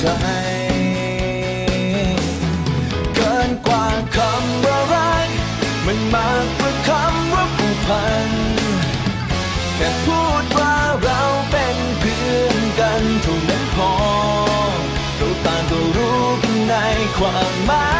ใจ เกินกว่าคำว่ารัก มันมากกว่าคำว่าผูกพันแค่พูดว่าเราเป็นเพื่อนกันเท่านั้นพอเราต่างก็รู้กันในความหมาย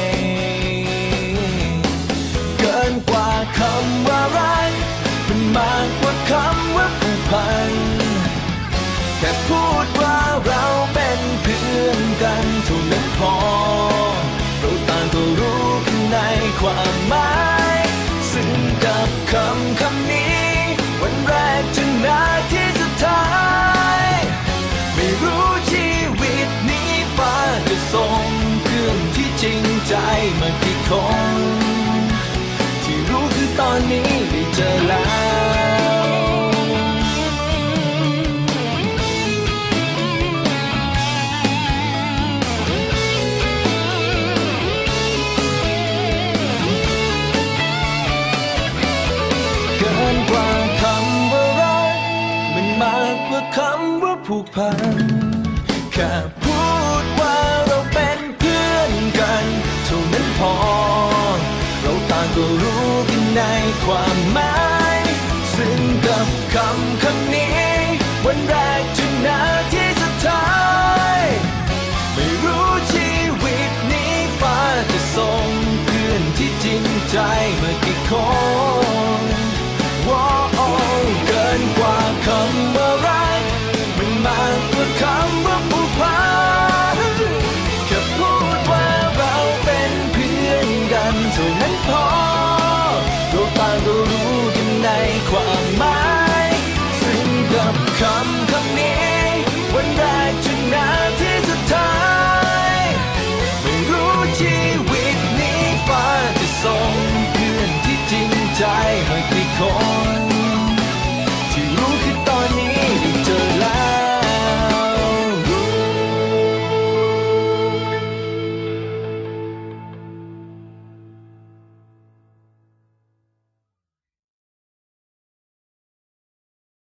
คน ที่รู้คือตอนนี้ได้เจอแล้วเกินกว่าคำว่ารักมันมากกว่าคำว่าผูกพันแค่ พอ เราต่างก็รู้กันในความหมาย ซึ่งกับคำคำนี้วันแรก ความหมายซึ่งกับคำคำนี้